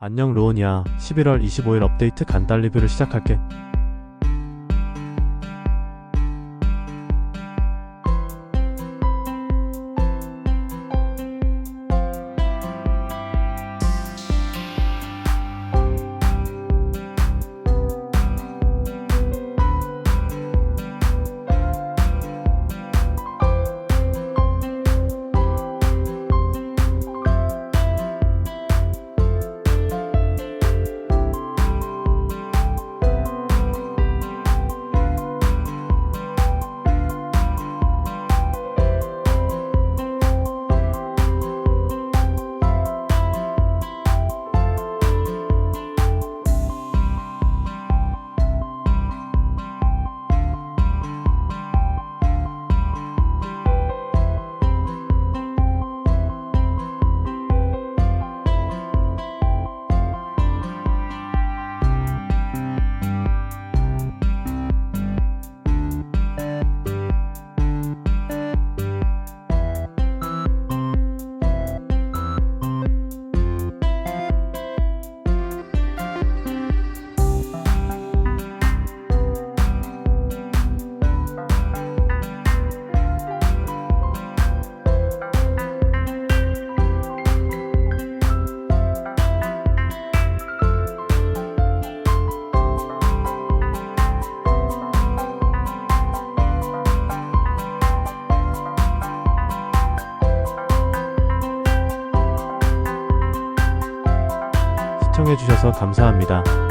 안녕 로운이야. 11월 25일 업데이트 간달 리뷰를 시작할게. 시청해주셔서 감사합니다.